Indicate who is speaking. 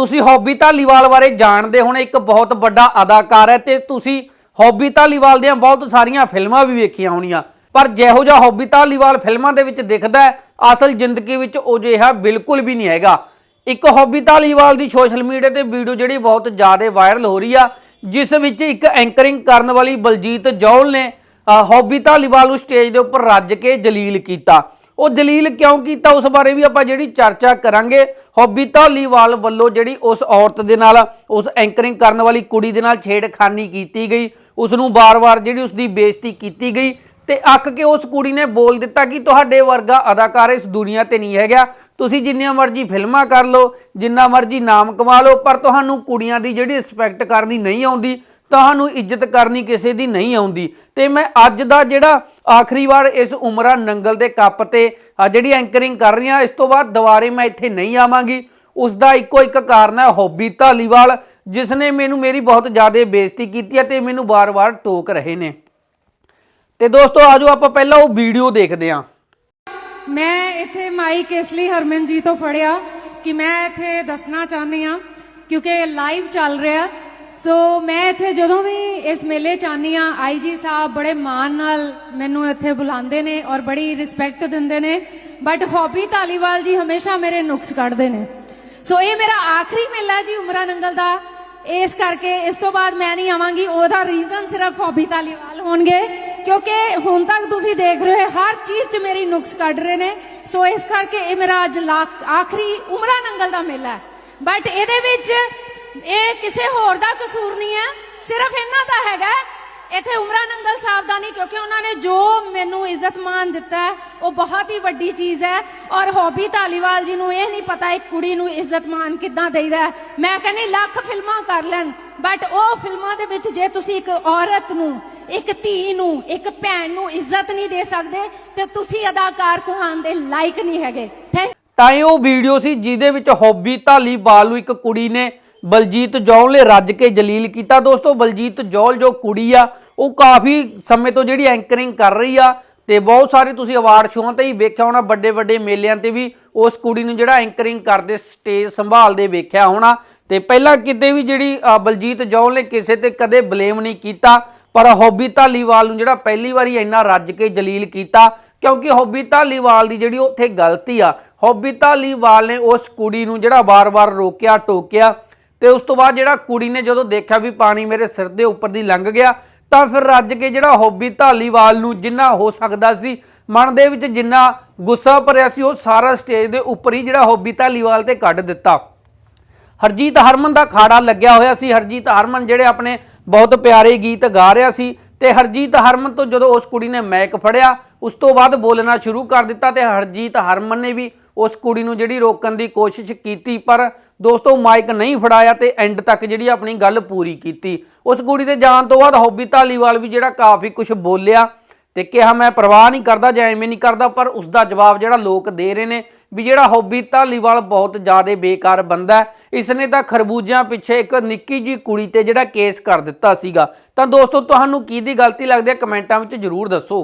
Speaker 1: ਤੁਸੀਂ ਹੌਬੀ ਧਾਲੀਵਾਲ ਬਾਰੇ ਜਾਣਦੇ ਹੋਣੇ ਇੱਕ ਬਹੁਤ ਵੱਡਾ ਅਦਾਕਾਰ ਹੈ ਤੇ ਤੁਸੀਂ ਹੌਬੀ ਧਾਲੀਵਾਲ ਦੀਆਂ ਬਹੁਤ ਸਾਰੀਆਂ ਫਿਲਮਾਂ ਵੀ ਵੇਖੀਆਂ ਹੋਣੀਆਂ। ਪਰ ਜਿਹੋ ਜਿਹਾ ਹੌਬੀ ਧਾਲੀਵਾਲ ਫਿਲਮਾਂ ਦੇ ਵਿੱਚ ਦਿਖਦਾ ਹੈ ਅਸਲ ਜ਼ਿੰਦਗੀ ਵਿੱਚ ਉਹ ਜਿਹਾ ਬਿਲਕੁਲ ਵੀ ਨਹੀਂ ਹੈਗਾ। ਇੱਕ ਹੌਬੀ ਧਾਲੀਵਾਲ ਦੀ ਸੋਸ਼ਲ ਮੀਡੀਆ ਤੇ ਵੀਡੀਓ ਜਿਹੜੀ ਬਹੁਤ ਜ਼ਿਆਦਾ ਵਾਇਰਲ ਹੋ ਰਹੀ ਆ ਜਿਸ ਵਿੱਚ ਇੱਕ ਐਂਕਰਿੰਗ ਕਰਨ ਵਾਲੀ ਬਲਜੀਤ ਜੌਲ ਨੇ ਅ, ਹੌਬੀ ਧਾਲੀਵਾਲ ਨੂੰ ਸਟੇਜ ਦੇ ਉੱਪਰ ਰੱਜ ਕੇ ਜਲੀਲ ਕੀਤਾ। ਉਹ ਜਲੀਲ ਕਿਉਂ ਕੀਤਾ? ਉਸ ਬਾਰੇ ਵੀ ਆਪਾਂ ਜਿਹੜੀ ਚਰਚਾ ਕਰਾਂਗੇ। ਹੌਬੀ ਧਾਲੀਵਾਲ ਵੱਲੋਂ ਜਿਹੜੀ ਉਸ ਔਰਤ ਦੇ ਨਾਲ, ਉਸ ਐਂਕਰਿੰਗ ਕਰਨ ਵਾਲੀ ਕੁੜੀ ਦੇ ਨਾਲ ਛੇੜਖਾਨੀ ਕੀਤੀ ਗਈ। ਉਸ ਨੂੰ ਬਾਰ-ਬਾਰ ਜਿਹੜੀ ਉਸ ਦੀ ਬੇਇੱਜ਼ਤੀ ਕੀਤੀ ਗਈ। ਤੇ ਅੱਕ ਕੇ ਉਸ ਕੁੜੀ ਨੇ ਬੋਲ ਦਿੱਤਾ ਕਿ ਤੁਹਾਡੇ ਵਰਗਾ ਅਦਾਕਾਰ ਇਸ ਦੁਨੀਆ ਤੇ ਨਹੀਂ ਹੈਗਾ। ਤੁਸੀਂ ਜਿੰਨੀਆਂ ਮਰਜ਼ੀ ਫਿਲਮਾਂ ਕਰ ਲਓ, ਜਿੰਨਾ ਮਰਜ਼ੀ ਨਾਮ ਕਮਾ ਲਓ, ਪਰ ਤੁਹਾਨੂੰ ਕੁੜੀਆਂ ਦੀ ਜਿਹੜੀ ਰਿਸਪੈਕਟ ਕਰਨੀ ਨਹੀਂ ਆਉਂਦੀ ਤੁਹਾਨੂੰ ਇੱਜ਼ਤ ਕਰਨੀ ਕਿਸੇ ਦੀ ਨਹੀਂ ਆਉਂਦੀ। ਤੇ ਮੈਂ ਅੱਜ ਦਾ ਜਿਹੜਾ ਆਖਰੀ ਵਾਰ ਇਸ ਉਮਰਾ ਨੰਗਲ ਦੇ ਕੱਪ ਤੇ ਜਿਹੜੀ ਐਂਕਰਿੰਗ ਕਰ ਰਹੀ ਹਾਂ, ਇਸ ਤੋਂ ਬਾਅਦ ਦੁਬਾਰੇ ਮੈਂ ਇੱਥੇ ਨਹੀਂ ਆਵਾਂਗੀ। ਉਸ ਦਾ ਇੱਕੋ ਇੱਕ ਕਾਰਨ ਹੈ ਹੌਬੀ ਧਾਲੀਵਾਲ, ਜਿਸ ਨੇ ਮੈਨੂੰ ਮੇਰੀ ਬਹੁਤ ਜ਼ਿਆਦਾ ਬੇਇੱਜ਼ਤੀ ਕੀਤੀ ਹੈ ਤੇ ਮੈਨੂੰ ਬਾਰ-ਬਾਰ ਟੋਕ ਰਹੇ ਨੇ। ਤੇ ਦੋਸਤੋ, ਆਜੋ ਆਪਾਂ ਪਹਿਲਾਂ ਉਹ ਵੀਡੀਓ ਦੇਖਦੇ ਹਾਂ।
Speaker 2: ਮੈਂ ਇੱਥੇ ਮਾਈਕ ਇਸ ਲਈ ਹਰਮਨ ਜੀ ਤੋਂ ਫੜਿਆ ਕਿ ਮੈਂ ਇੱਥੇ ਦੱਸਣਾ ਚਾਹੁੰਦੀ ਆ ਕਿਉਂਕਿ ਲਾਈਵ ਚੱਲ ਰਿਹਾ। ਸੋ ਮੈਂ ਇੱਥੇ ਜਦੋਂ ਵੀ ਇਸ ਮੇਲੇ ਚ ਆਉਂਦੀ ਆ ਆਈਜੀ ਸਾਹਿਬ ਬੜੇ ਮਾਣ ਨਾਲ ਮੈਨੂੰ ਇੱਥੇ ਬੁਲਾਉਂਦੇ ਨੇ ਔਰ ਬੜੀ ਰਿਸਪੈਕਟ ਦਿੰਦੇ ਨੇ। ਬਟ ਹੌਬੀ ਧਾਲੀਵਾਲ ਜੀ ਹਮੇਸ਼ਾ ਮੇਰੇ ਨੁਕਸ ਕੱਢਦੇ ਨੇ। ਸੋ ਇਹ ਮੇਰਾ ਆਖਰੀ ਮੇਲਾ ਜੀ ਉਮਰਾ ਨੰਗਲ ਦਾ। ਇਸ ਕਰਕੇ ਇਸ ਤੋਂ ਬਾਅਦ ਮੈਂ ਨਹੀਂ ਆਵਾਂਗੀ। ਉਹਦਾ ਰੀਜ਼ਨ ਸਿਰਫ ਹੌਬੀ ਧਾਲੀਵਾਲ ਹੋਣਗੇ। ਕਿਉਂਕਿ ਹੁਣ ਤੱਕ ਤੁਸੀਂ ਦੇਖ ਰਹੇ ਹੋ ਹਰ ਚੀਜ਼ 'ਚ ਮੇਰੀ ਨੁਕਸ ਕੱਢ ਰਹੇ ਨੇ। ਸੋ ਇਸ ਕਰਕੇ ਇਹ ਮੇਰਾ ਅੱਜ ਲਾ- ਆਖਰੀ ਉਮਰਾ ਨੰਗਲ ਦਾ ਮੇਲਾ ਹੈ। ਬਟ ਇਹਦੇ ਵਿੱਚ ਇਹ ਕਿਸੇ ਹੋਰ ਦਾ ਕਸੂਰ ਨਹੀਂ ਹੈ। ਸਿਰਫ ਇਹਨਾਂ ਦਾ ਹੈਗਾ ਇੱਥੇ ਉਮਰਾ ਨੰਗਲ ਸਾਹਿਬ ਦਾ ਨਹੀਂ, ਕਿਉਂਕਿ ਉਹਨਾਂ ਨੇ ਜੋ ਮੈਨੂੰ ਇੱਜ਼ਤ ਮਾਨ ਦਿੱਤਾ ਹੈ, ਉਹ ਬਹੁਤ ਹੀ ਵੱਡੀ ਚੀਜ਼ ਹੈ। ਔਰ ਹੌਬੀ ਧਾਲੀਵਾਲ ਜੀ ਨੂੰ ਇਹ ਨਹੀਂ ਪਤਾ ਇੱਕ ਕੁੜੀ ਨੂੰ ਇੱਜ਼ਤ ਮਾਨ ਕਿੱਦਾਂ ਦੇਈਦਾ ਮੈਂ ਕਹਿੰਦੀ, ਲੱਖ ਫਿਲਮਾਂ ਕਰ ਲੈਣ ਬਟ ਉਹ ਫਿਲਮਾਂ ਦੇ ਵਿੱਚ ਜੇ ਤੁਸੀਂ ਇੱਕ ਔਰਤ ਨੂੰ, ਇੱਕ ਧੀ ਨੂੰ, ਇੱਕ ਭੈਣ ਨੂੰ ਇੱਜ਼ਤ ਨਹੀਂ ਦੇ ਸਕਦੇ, ਤੇ ਤੁਸੀਂ ਅਦਾਕਾਰ ਕਹਾਣ ਦੇ ਲਾਇਕ ਨਹੀਂ ਹੈਗੇ।
Speaker 1: ਤਾਂ ਇਹ ਉਹ ਵੀਡੀਓ ਸੀ ਜਿਹਦੇ ਵਿੱਚ ਹੌਬੀ ਧਾਲੀਵਾਲ ਨੂੰ ਇੱਕ ਕੁੜੀ ਨੇ ਬਲਜੀਤ ਜੌਲ ਨੇ ਰੱਜ ਕੇ ਜਲੀਲ ਕੀਤਾ। ਦੋਸਤੋ, ਬਲਜੀਤ ਜੌਲ ਜੋ ਕੁੜੀ ਆ, ਉਹ ਕਾਫੀ ਸਮੇਂ ਤੋਂ ਜਿਹੜੀ ਐਂਕਰਿੰਗ ਕਰ ਰਹੀ ਆ ਤੇ ਬਹੁਤ ਸਾਰੇ ਤੁਸੀਂ ਅਵਾਰਡ ਸ਼ੋਆਂ ਤੇ ਹੀ ਵੇਖਿਆ ਹੋਣਾ ਵੱਡੇ ਵੱਡੇ ਮੇਲਿਆਂ ਤੇ ਵੀ ਉਸ ਕੁੜੀ ਨੂੰ ਜਿਹੜਾ ਐਂਕਰਿੰਗ ਕਰਦੇ ਸਟੇਜ ਸੰਭਾਲਦੇ ਵੇਖਿਆ ਹੋਣਾ। ਤੇ ਪਹਿਲਾਂ ਕਿਤੇ ਵੀ ਜਿਹੜੀ ਬਲਜੀਤ ਜੌਲ ਨੇ ਕਿਸੇ ਤੇ ਕਦੇ ਬਲੇਮ ਨਹੀਂ ਕੀਤਾ, ਪਰ ਹੌਬੀ ਧਾਲੀਵਾਲ ਨੂੰ ਜਿਹੜਾ ਪਹਿਲੀ ਵਾਰੀ ਇੰਨਾ ਰੱਜ ਕੇ ਜਲੀਲ ਕੀਤਾ, ਕਿਉਂਕਿ ਹੌਬੀ ਧਾਲੀਵਾਲ ਦੀ ਜਿਹੜੀ ਉੱਥੇ ਗਲਤੀ ਆ, ਹੌਬੀ ਧਾਲੀਵਾਲ ਨੇ ਉਸ ਕੁੜੀ ਨੂੰ ਜਿਹੜਾ ਵਾਰ-ਵਾਰ ਰੋਕਿਆ, ਟੋਕਿਆ ਤੇ ਉਸ ਤੋਂ ਬਾਅਦ ਜਿਹੜਾ ਕੁੜੀ ਨੇ ਜਦੋਂ ਦੇਖਿਆ ਵੀ ਪਾਣੀ ਮੇਰੇ ਸਿਰ ਦੇ ਉੱਪਰ ਦੀ ਲੰਘ ਗਿਆ, ਤਾਂ ਫਿਰ ਰੱਜ ਕੇ ਜਿਹੜਾ ਹੋਬੀ ਧਾਲੀਵਾਲ ਨੂੰ ਜਿੰਨਾ ਹੋ ਸਕਦਾ ਸੀ, ਮਨ ਦੇ ਵਿੱਚ ਜਿੰਨਾ ਗੁੱਸਾ ਭਰਿਆ ਸੀ, ਉਹ ਸਾਰਾ ਸਟੇਜ ਦੇ ਉੱਪਰ ਹੀ ਜਿਹੜਾ ਹੋਬੀ ਧਾਲੀਵਾਲ ਤੇ ਕੱਢ ਦਿੱਤਾ। ਹਰਜੀਤ ਹਰਮਨ ਦਾ ਖਾੜਾ ਲੱਗਿਆ ਹੋਇਆ ਸੀ। ਹਰਜੀਤ ਹਰਮਨ ਜਿਹੜੇ ਆਪਣੇ ਬਹੁਤ ਪਿਆਰੇ ਗੀਤ ਗਾ ਰਿਹਾ ਸੀ ਤੇ ਹਰਜੀਤ ਹਰਮਨ ਤੋਂ ਜਦੋਂ ਉਸ ਕੁੜੀ ਨੇ ਮੈਕ ਫੜਿਆ, ਉਸ ਤੋਂ ਬਾਅਦ ਬੋਲਣਾ ਸ਼ੁਰੂ ਕਰ ਦਿੱਤਾ ਤੇ ਹਰਜੀਤ ਹਰਮਨ ਨੇ ਵੀ ਉਸ ਕੁੜੀ ਨੂੰ ਜਿਹੜੀ ਰੋਕਣ ਦੀ ਕੋਸ਼ਿਸ਼ ਕੀਤੀ, ਪਰ ਦੋਸਤੋ ਮਾਈਕ ਨਹੀਂ ਫੜਾਇਆ ਤੇ ਐਂਡ ਤੱਕ ਜਿਹੜੀ ਆਪਣੀ ਗੱਲ ਪੂਰੀ ਕੀਤੀ। ਉਸ ਕੁੜੀ ਦੇ ਜਾਣ ਤੋਂ ਬਾਅਦ ਹੌਬੀ ਧਾਲੀਵਾਲ ਵੀ ਜਿਹੜਾ ਕਾਫੀ ਕੁਝ ਬੋਲਿਆ ਤੇ ਕਿਹਾ, ਮੈਂ ਪਰਵਾਹ ਨਹੀਂ ਕਰਦਾ ਜਾਂ ਐਵੇਂ ਨਹੀਂ ਕਰਦਾ, ਪਰ ਉਸ ਦਾ ਜਵਾਬ ਜਿਹੜਾ ਲੋਕ ਦੇ ਰਹੇ ਨੇ ਵੀ ਜਿਹੜਾ ਹੌਬੀ ਧਾਲੀਵਾਲ ਬਹੁਤ ਜ਼ਿਆਦਾ ਬੇਕਾਰ ਬੰਦਾ ਇਸ ਨੇ ਤਾਂ ਖਰਬੂਜਿਆਂ ਪਿੱਛੇ ਇੱਕ ਨਿੱਕੀ ਜੀ ਕੁੜੀ ਤੇ ਜਿਹੜਾ ਕੇਸ ਕਰ ਦਿੱਤਾ ਸੀਗਾ। ਤਾਂ ਦੋਸਤੋ, ਤੁਹਾਨੂੰ ਕੀ ਦੀ ਗਲਤੀ ਲੱਗਦੀ ਹੈ? ਕਮੈਂਟਾਂ ਵਿੱਚ ਜਰੂਰ ਦੱਸੋ।